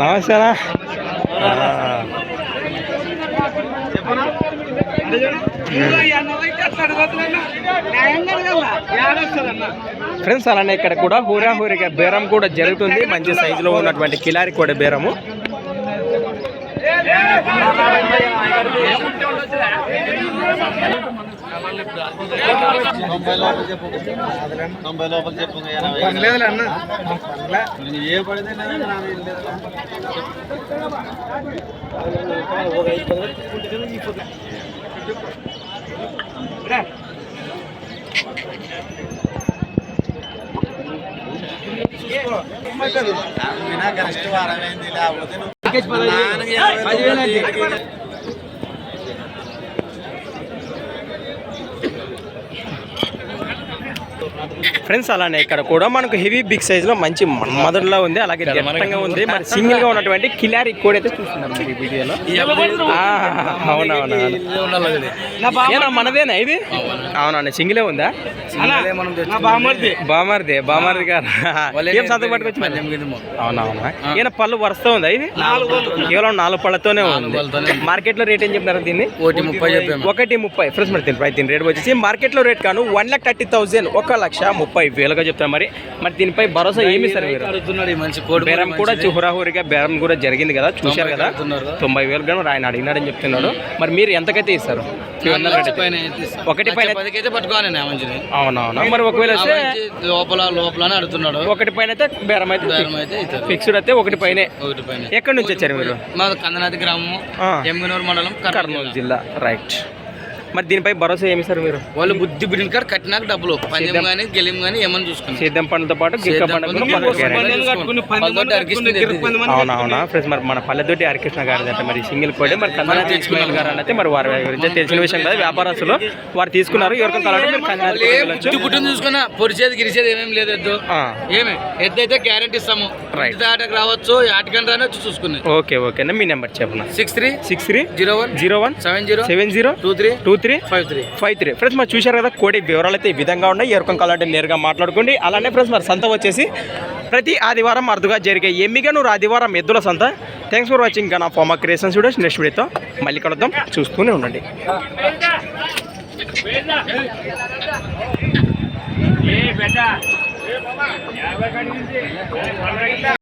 నమస్తేనా ఫ్రెండ్స్ అలానే ఇక్కడ కూడా హూరా హూరిగా బేరం కూడా జరుగుతుంది. మంచి సైజులో ఉన్నటువంటి కిలారి కూడా బేరము. తొంభై లోపల చెప్పు తొంభై లోపల చెప్పు ఏ పడితే కరెక్ట్ వారమైంది లేకపోతే ఫ్రెండ్స్ అలానే ఇక్కడ కూడా మనకు హెవీ బిగ్ సైజ్లో మంచి మన్మధుడిలా ఉంది అలాగే దట్టంగా ఉంది. మరి సింగిల్గా ఉన్నటువంటి కిలారి కూడా అయితే ఈ వీడియోలో. అవునవునా మనదేనా ఇది? అవునండి సింగిలే ఉందా? బామర్ది బామర్ది గారు ఏం సంతకు పట్టుకొచ్చి అవునవునా? ఈయన పళ్ళు వరుస ఉందా ఇది? కేవలం నాలుగు పళ్ళతోనే ఉంది. మార్కెట్లో రేట్ ఏం చెప్తారు దీన్ని? ఒకటి ముప్పై ఒకటి ముప్పై. ఫ్రెండ్స్ మరి దీని దీని రేట్ వచ్చేసి మార్కెట్లో రేట్ కాను వన్ లాక్ థర్టీ థౌసండ్ ఒక లక్ష ముప్పై వేలుగా చెప్తారు మరి. మరి దీనిపై భరోసా ఏమి ఇస్తారు మీరు? కోడి బేరం కూడా హురాహురిగా బేరం కూడా జరిగింది కదా చూశారు కదా. తొంభై వేలు కానీ ఆయన అడిగినాడని చెప్తున్నాడు. మరి మీరు ఎంతకైతే ఇస్తారు? పైన ఒకటి పైన పదికైతే పట్టుకోవాలి నా మంచిని అవునవునా? మరి ఒకవేళ వస్తే లోపల లోపల అడుగుతున్నాడు. ఒకటి పైన అయితే బేరం అయితే బేరం అయితే. ఫిక్స్డ్ అయితే ఒకటి పైనే. ఒకటి పైన. ఎక్కడి నుంచి వచ్చారు మీరు? మాది కందనాథి గ్రామం ఎమ్మినూరు మండలం కర్నూలు జిల్లా. రైట్. మరి దీనిపై భరోసా ఏమి సార్ మీరు? వాళ్ళు బుద్ధి బిడ్డిన కాడ కట్టినాక డబ్బులు. పందెం కానీ గెలిం కానీ ఏమని చూసుకున్నాం సేద్యం పండ్లతో పాటు గిక్క పండుగ. అవునవునా? ఫ్రెండ్స్ మరి మన పల్లెతోటి హరికృష్ణ గారి అంటే మరి సింగిల్ కోడే మరి కందనాథ్ ఇస్మాయిల్ గారు అంటే మరి వారి గురించి తెలిసిన విషయం కదా. వ్యాపారస్తులు వారు తీసుకున్నారు. ఎవరికైనా కావాలంటే పుట్టిన చూసుకున్నా పొరిచేది గిరిచేది ఏమేమి లేదు ఎద్దు. ఏమే? ఎద్దు అయితే గ్యారంటీ ఇస్తాము. ఇంటి ఆటకు రావచ్చు ఆటకని రాని వచ్చి చూసుకున్నాయి ఓకే ఓకేనా మీ నెంబర్ చెప్పనా? Six three six three zero one zero one seven zero seven zero two three two three? Five three five three friends మరి చూశారు కదా కోడి వివరాలు అయితే ఈ విధంగా ఉన్నాయి. ఎవరికం కావాలంటే నేరుగా మాట్లాడుకోండి. అలానే ఫ్రెండ్స్ మరి సంత వచ్చేసి ప్రతి ఆదివారం అరుదుగా జరిగే ఎమ్మిగా నూరు ఆదివారం ఎద్దుల సంత. థ్యాంక్స్ ఫర్ వాచింగ్ నా ఫార్మా క్రియేషన్ స్టూడియోస్ నెక్స్ట్ వీడియోతో మళ్ళీ కలుద్దాం. చూస్తూనే ఉండండి.